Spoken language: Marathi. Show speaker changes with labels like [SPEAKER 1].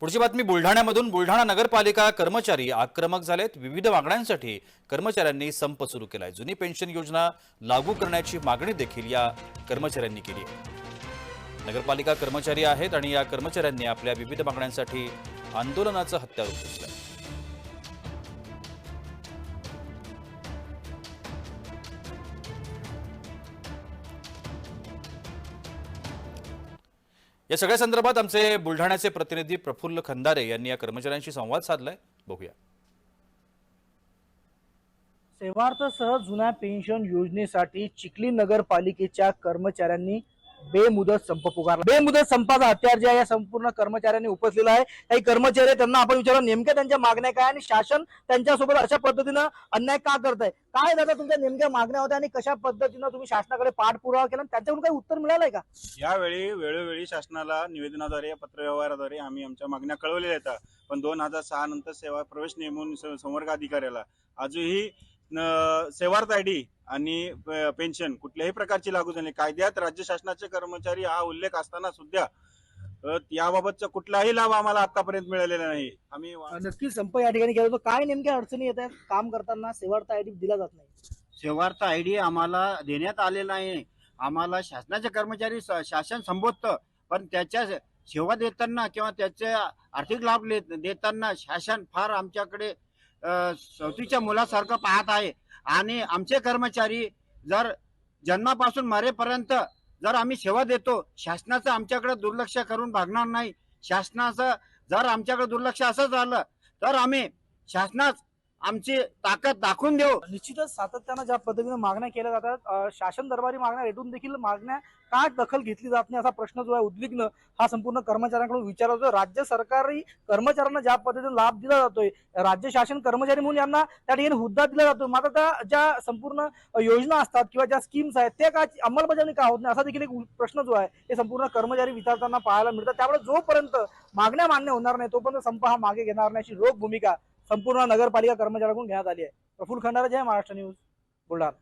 [SPEAKER 1] पुढची बातमी बुलढाण्यामधून. बुलढाणा नगरपालिका कर्मचारी आक्रमक झालेत. विविध मागण्यांसाठी कर्मचाऱ्यांनी संप सुरू केलाय. जुनी पेन्शन योजना लागू करण्याची मागणी देखील या कर्मचाऱ्यांनी केली आहे. नगरपालिका कर्मचारी आहेत आणि या कर्मचाऱ्यांनी आपल्या विविध मागण्यांसाठी आंदोलनाचं हत्यार उचललंय. या सगळ्या संदर्भात आमचे बुलढाण्याचे प्रतिनिधी प्रफुल्ल खंदारे यांनी या कर्मचाऱ्यांशी संवाद साधलाय. बघूया.
[SPEAKER 2] सेवार्थसह जुन्या पेन्शन योजनेसाठी चिखली नगरपालिकेच्या कर्मचाऱ्यांनी बेमुदत संप पुकारला. बेमुदत संपाचा हत्यार जे आहे या संपूर्ण कर्मचाऱ्यांनी उपसलेला आहे. काही कर्मचारी त्यांना आपण विचारलं नेमक्या त्यांच्या मागण्या काय आणि शासन त्यांच्यासोबत अशा पद्धतीनं अन्याय का करत आहे काय दादा तुमच्या नेमक्या मागण्या होत्या आणि कशा पद्धतीनं तुम्ही शासनाकडे पाठपुरावा केला? आणि त्याच्याकडून काही उत्तर मिळालंय का?
[SPEAKER 3] यावेळी वेळोवेळी शासनाला निवेदनाद्वारे पत्रव्यवहाराद्वारे आम्ही आमच्या मागण्या कळवलेल्या आहेत. पण दोन हजार सहा नंतर सेवा प्रवेश नेमून संवर्ग अधिकाऱ्याला. आजही सेवार्थ आय डी आणि प- पेन्शन कुठल्याही प्रकारची लागू झाली कायद्यात राज्य शासनाचे कर्मचारी हा उल्लेख असताना सुद्धा याबाबतचा कुठलाही लाभ आम्हाला आतापर्यंत मिळालेला नाही. आम्ही
[SPEAKER 2] नक्की संप या ठिकाणी केला होता काय नेमक्या अडचणी येत आहेत? काम करताना सेवार्थ आयडी दिला जात नाही.
[SPEAKER 4] सेवार्थ आय डी आम्हाला देण्यात आलेला आहे. आम्हाला शासनाचे कर्मचारी शासन संबोधतं पण त्याच्या सेवा देताना किंवा त्याचे आर्थिक लाभ ले- देताना शासन फार आमच्याकडे सवतीच्या मुलासारखं पाहत आहे. आणि आमचे कर्मचारी जर जन्मापासून मरेपर्यंत जर आम्ही सेवा देतो शासनाचं आमच्याकडे दुर्लक्ष करून भागणार नाही. शासनाचं जर आमच्याकडे दुर्लक्ष असं झालं तर आम्ही शासनाच आमची ताकद दाखवून देऊ.
[SPEAKER 2] निश्चितच सातत्यानं ज्या पद्धतीने मागण्या केल्या जातात शासन दरबारी मागण्या रेटून देखील मागण्या का दखल घेतली जात नाही असा प्रश्न जो आहे उद्विग्न हा संपूर्ण कर्मचाऱ्यांकडून विचारला जातो राज्य सरकारी कर्मचाऱ्यांना ज्या पद्धतीने लाभ दिला जातोय राज्य शासन कर्मचारी म्हणून यांना त्या ठिकाणी हुद्दा दिला जातो मात्र त्या ज्या संपूर्ण योजना असतात किंवा ज्या स्कीम्स आहेत त्या का अंमलबजावणी का होत नाही असा देखील एक प्रश्न जो आहे हे संपूर्ण कर्मचारी विचारताना पाहायला मिळतात त्यामुळे जोपर्यंत मागण्या मान्य होणार नाही तोपर्यंत संप हा मागे घेणार नाही अशी रोख भूमिका संपूर्ण नगरपालिका कर्मचाऱ्यांकडून घेण्यात आली आहे. प्रफुल्ल खंडारा जय महाराष्ट्र न्यूज बुलढाणा.